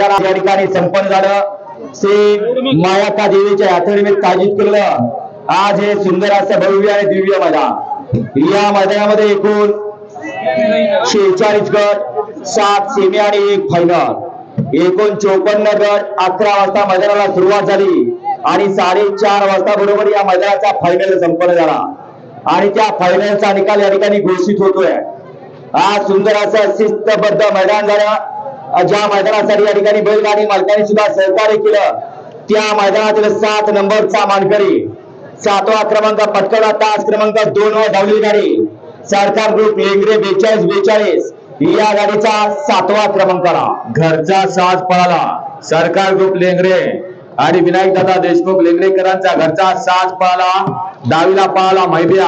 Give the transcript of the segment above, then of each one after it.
या ठिकाणी संपन्न झालं. श्री मायाका देवीच्या यात्रेनिमित्त आयोजित केलेलं आज हे सुंदर असं भव्य आणि दिव्य मैदान. या मैदानामध्ये एकूण शेहेचाळीस गट सात सेमी आणि एक फायनल एकूण चोपन्न गट अकरा वाजता मैदानाला सुरुवात झाली आणि साडेचार वाजता बरोबर या मैदानाचा फायनल संपन्न झाला. आणि त्या फायनलचा निकाल या ठिकाणी घोषित होतोय. आज सुंदर असं शिस्तबद्ध मैदान झालं. ज्या मैदानासाठी या ठिकाणी बैलगाडी मालकाने सुद्धा सहकार्य केलं त्या मैदानातील सात नंबरचा मानकरी सातवा क्रमांक पटकवला तास क्रमांक दोन वर धावली गाडी. सरकार ग्रुप लेंगरे बेचाळीस बेचाळीस या गाडीचा सातवा क्रमांक आला घरचा साज पळाला. सरकार ग्रुप लेंगरे आणि विनायक दादा देशमुख लेंगरेकरांचा घरचा साज पळाला. डावीला पळाला मैब्या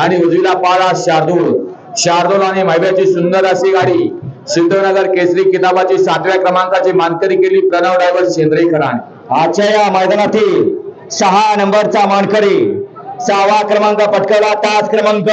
आणि उजवीला पळाला शार्दूल. शार्दूल आणि मैब्याची सुंदर अशी गाडी. सिद्धनगर केसरी किताबाची सातव्या क्रमांकाची मानकरी केली प्रणव ड्रायव्हर शेंद्रेकरांनी आजच्या या मैदानातील सहा नंबरचा मानकरी सहावा क्रमांक पटकवला. तास क्रमांक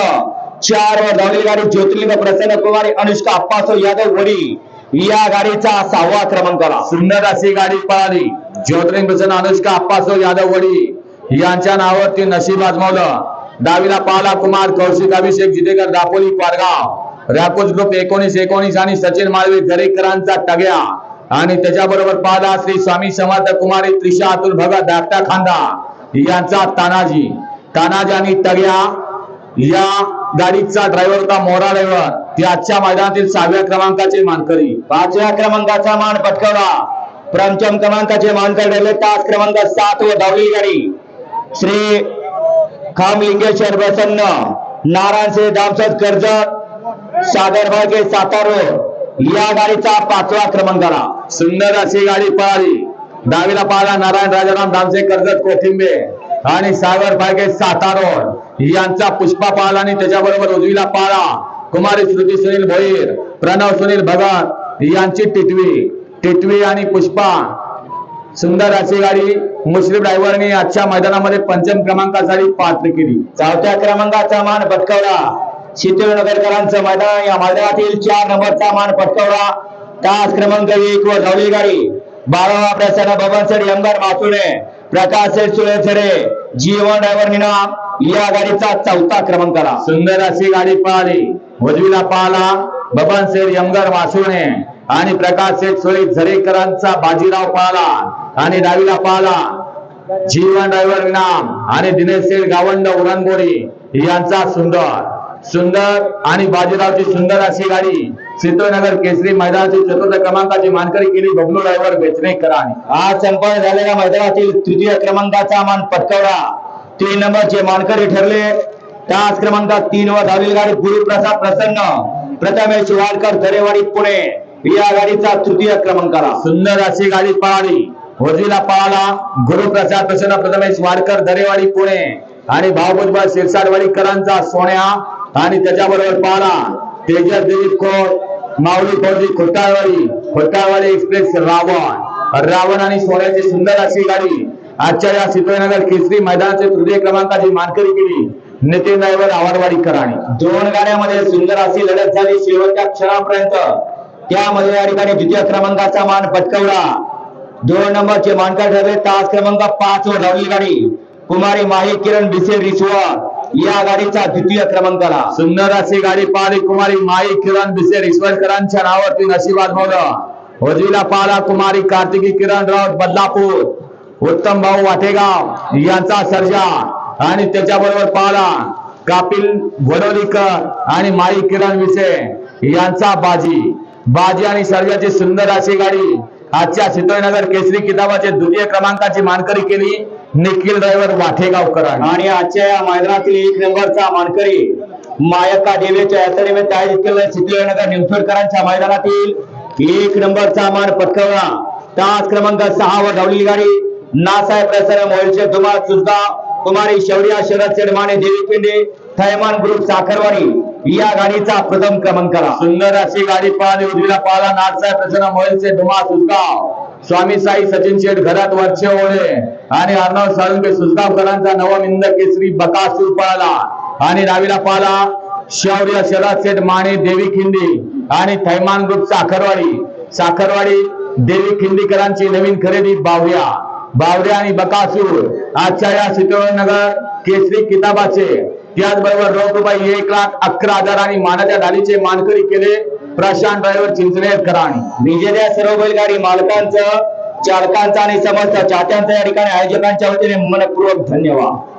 चार वर धावलेली गाडी ज्योतिर्लिंग प्रसन्न कुमारी अनुष्का अप्पासो यादव वडी या गाडीचा सहावा क्रमांक आला. सुंदर अशी गाडी पळाली. ज्योतिर्लिंग प्रसन्न अनुष्का अप्पासो यादव वडी यांच्या नावावरती नशीब आजमावलं. डावीला पाला कुमार कौशिक अभिषेक जितेकर दापोली पारगाव. रॅकोच ग्रुप एकोणीस एकोणीस आणि सचिन माळवी दरेकरांचा टग्या आणि त्याच्याबरोबर पाला श्री स्वामी समर्थ कुमारी त्रिशा अतुल भगत धाकटा खांदा. यांचा तानाजी. तानाजी आणि तग्या या गाडीचा ड्रायव्हर होता मोरा ड्रायव्हर ते आजच्या मैदानातील सहाव्या क्रमांकाचे मानकरी. पाचव्या क्रमांकाचा मान पटकावला. पंचम क्रमांकाचे मानकर ठरले. तास क्रमांक सात व धावली गाडी. श्री खामलिंगेश्वर प्रसन्न. नारायण श्री दामसद कर्जत. सागर भागे सातारो या गाडीचा पाचवा क्रमांक आला सुंदर अशी गाडी पळाली. डावीला पाळला नारायण राजाराम दामसे कर्जत कोथिंबे आणि सागर भागे सातारोड यांचा पुष्पा पाळला आणि त्याच्याबरोबर उजवीला पाळा. कुमारी श्रुती सुनील भोईर प्रणव सुनील भगत यांची टिटवी. टिटवी आणि पुष्पा. सुंदर अशी गाडी मुस्लिम ड्रायव्हरने आजच्या मैदानामध्ये पंचम क्रमांकासाठी पात्र केली. चौथ्या क्रमांकाचा मान भटकवला. पटकावला शीतलनगरकरांचं मैदान या मैदानातील चार नंबरचा मान पटकावला. तास क्रमांक एक वर धावली गाडी. बारावा प्रसन्न बबनसड यमगार मासुळे प्रकाश सुळेसरे जीवन ड्रायव्हर निनाम या गाडीचा चौथा क्रमांक आला सुंदर अशी गाडी पळाली उजवीला पाहला बबन शेठ यमगर वासुणे आणि प्रकाश शेठ सोळी झरेकरांचा बाजीराव पाहला आणि डावीला पाहला. जीवन ड्रायव्हर इनाम आणि दिनेश शेठ गावंड उरणबोरी यांचा सुंदर. सुंदर आणि बाजीरावची सुंदर अशी गाडी सिद्धनगर केसरी मैदानाची चतुर्थ क्रमांकाची मानकरी केली. बबलू ड्रायव्हर बेचरेकरांनी आज संपन्न झालेल्या मैदानातील तृतीय क्रमांकाचा मान पटकावला. तीन नंबरचे मानकरी ठरले. तास क्रमांकात तीन वर धावलेली गाडी गुरुप्रसाद प्रसन्न प्रथमेश वाडकर दरेवाडी पुणे. या गाडीचा तृतीय क्रमांक आला. सुंदर अशी गाडी पळाली. वजीला पळाला. गुरुप्रसाद प्रसन्न प्रथमेश वाडकर दरेवाडी पुणे. आणि भाऊभुजबळ शिरसाटवाडीकरांचा सोन्या. आणि त्याच्याबरोबर पळाला तेजस दिलीप खोत माऊली फौजी खोटाळवाडी खोटाळवाडी एक्सप्रेस रावण. रावण आणि सोन्याची सुंदर अशी गाडी. आजच्या या सिद्धनगर केसरी मैदानाचे तृतीय क्रमांकाची मानकरी केली. नितीन ड्रायव्हर आवारवाडीकरांनी दोन गाड्यामध्ये सुंदर अशी लढत झाली शेवटच्या क्षणापर्यंत. त्यामध्ये या ठिकाणी द्वितीय क्रमांकाचा मान पटकवला. दोन नंबरचे मानकर ठरले. तास क्रमांक पाच वर धावली गाडी. कुमारी माही किरण बिसे रिसवर या गाडीचा द्वितीय क्रमांक आला. सुंदर अशी गाडी पाहिली कुमारी माई किरण बिसेर ईश्वरकरांच्या नावावरती नशिबात आजमावलं वजीला पाला कुमारी कार्तिकी किरण राऊत बदलापूर. उत्तम भाऊ वाटेगाव यांचा सर्जा. आणि त्याच्याबरोबर पाला कापिल घोडवलीकर आणि माई किरण विसे यांचा बाजी. बाजी आणि सर्जाची सुंदर अशी गाडी. आजच्या सितोयनगर केसरी किताबाचे द्वितीय क्रमांकाची मानकरी केली. निखिल ड्रायव्हर वाठेगावकर आणि आजच्या या मैदानातील एक नंबरचा मानकरी मायक्का देवीच्या यात्रेनिमित्त आयोजित केलेल्या सिद्धनगर निमसोडकरांच्या मैदानातील एक नंबरचा मान पटकवला. तास क्रमांक सहा वर धावलेली गाडी. नासाहेब प्रसार मोहिलचे धुमाळ सुद्धा. कुमारी शौर्या शरद चेडमाने देवी पिंडे थैमान ग्रुप साखरवाडी या गाडीचा प्रथम क्रमांक आला सुंदर अशी गाडी पळाली उजवीला पळाला नाथसाहेब प्रसन्न मोहिलचे धुमा सुजगाव. स्वामी साई सचिन शेठ घरात वरचे ओळे आणि अर्णव साळुंके सुसगावकरांचा नवमिंद केसरी बकासूर पळाला आणि डावीला पळाला शौर्य शरद शेठ माने देवी खिंडी. आणि थैमान ग्रुप साखरवाडी. साखरवाडी देवी खिंडीकरांची नवीन खरेदी बावऱ्या बावऱ्या आणि बकासूर. आजच्या या सितोळनगर केसरी किताबाचे. त्याचबरोबर रोख रुपये एक लाख अकरा हजार आणि मानाच्या डालीचे मानकरी केले. प्रशांत ड्रायव्हर चिंचनेर कराणी. विजेत्या सर्व बैलगाडी मालकांचं चालकांचा आणि समस्त चाहत्यांचं या ठिकाणी आयोजकांच्या वतीने मनपूर्वक धन्यवाद.